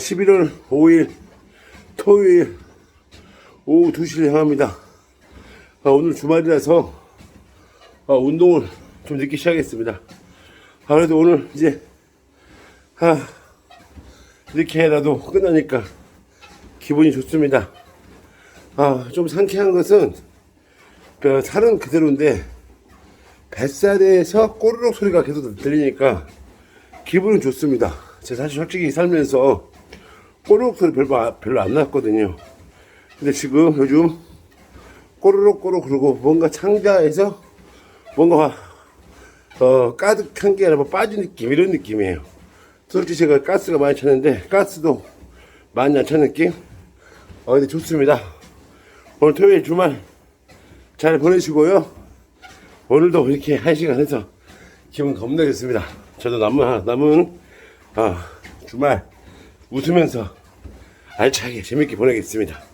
11월 5일 토요일 오후 2시를 향합니다. 아, 오늘 주말이라서 아, 운동을 좀 늦게 시작했습니다. 아, 그래도 오늘 이제 아, 이렇게 해라도 끝나니까 기분이 좋습니다. 아, 좀 상쾌한 것은 그 살은 그대로인데 뱃살에서 꼬르륵 소리가 계속 들리니까 기분은 좋습니다. 제가 사실 솔직히 살면서 꼬르륵 소리 별로, 아- 별로 안 났거든요. 근데 지금 요즘 꼬르륵 꼬르륵 그러고 뭔가 창자에서 뭔가 어, 가득한 게 아니라 빠진 느낌 이런 느낌이에요. 솔직히 제가 가스가 많이 찼는데 가스도 많이 안 찬 느낌? 어 근데 좋습니다. 오늘 토요일 주말 잘 보내시고요. 오늘도 이렇게 한 시간 해서 기분 겁나 좋습니다. 저도 남은 남은 아, 주말 웃으면서 알차게 재밌게 보내겠습니다.